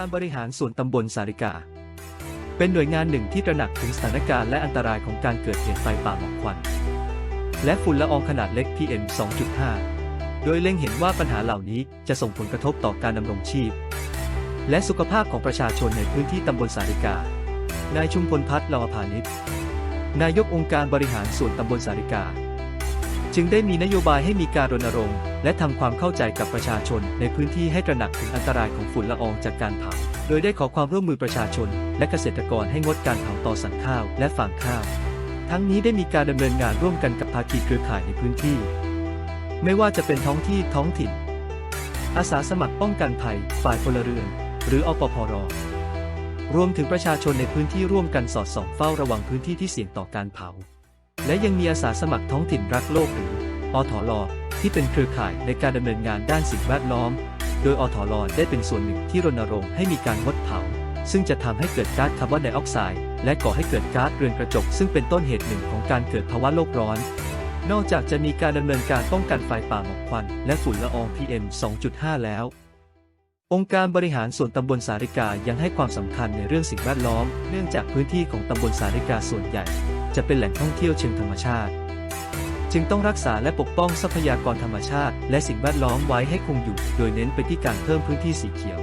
การบริหารส่วนตำบลสาริกา เป็นหน่วยงานหนึ่งที่ตระหนักถึงสถานการณ์และอันตรายของการเกิดเหตุไฟป่าหมอกควัน และฝุ่นละอองขนาดเล็ก PM 2.5 โดยเล็งเห็นว่าปัญหาเหล่านี้จะส่งผลกระทบต่อการดำรงชีพ และสุขภาพของประชาชนในพื้นที่ตำบลสาริกา นายชุมพลพัฒน์ลาวพานิชนายกองค์การบริหารส่วนตำบลสาริกา จึงได้มีนโยบายให้มีการรณรงค์ และทำความเข้าใจกับประชาชนในพื้นที่ให้ตระหนักถึงอันตรายของฝุ่นละอองจากการเผา โดยได้ขอความร่วมมือประชาชน และเกษตรกรให้งดการเผาต่อสั่งข้าวและฟางข้าว ทั้งนี้ได้มีการดำเนินงานร่วมกันกับภาคีเครือข่ายในพื้นที่ ไม่ว่าจะเป็นท้องที่ท้องถิ่น อาสาสมัครป้องกันภัย ฝ่ายพลเรือน หรืออปพรรวมถึงประชาชนในพื้นที่ร่วมกันสอดส่องเฝ้าระวังพื้นที่ที่เสี่ยงต่อการเผา และยังมีอาสาสมัครท้องถิ่นรักโลกหรืออทล ที่เป็นเครือข่ายในการดำเนินงานด้านสิ่งแวดล้อม โดยอทลได้เป็นส่วนหนึ่งที่รณรงค์ให้มีการงดเผา ซึ่งจะทำให้เกิดก๊าซคาร์บอนไดออกไซด์และก่อให้เกิดก๊าซเรือนกระจก ซึ่งเป็นต้นเหตุหนึ่งของการเกิดภาวะโลกร้อน นอกจากจะมีการดำเนินการป้องกันไฟป่าหมอกควัน และฝุ่นละออง PM 2.5 แล้ว องค์การบริหารส่วนตำบลสาริกายังให้ความสำคัญในเรื่องสิ่งแวดล้อม เนื่องจากพื้นที่ของตำบลสาริกาส่วนใหญ่ จะเป็นแหล่งท่องเที่ยวเชิงธรรมชาติ จึงต้องรักษาและปกป้องทรัพยากรธรรมชาติ และสิ่งแวดล้อมไว้ให้คงอยู่ โดยเน้นไปที่การเพิ่มพื้นที่สีเขียว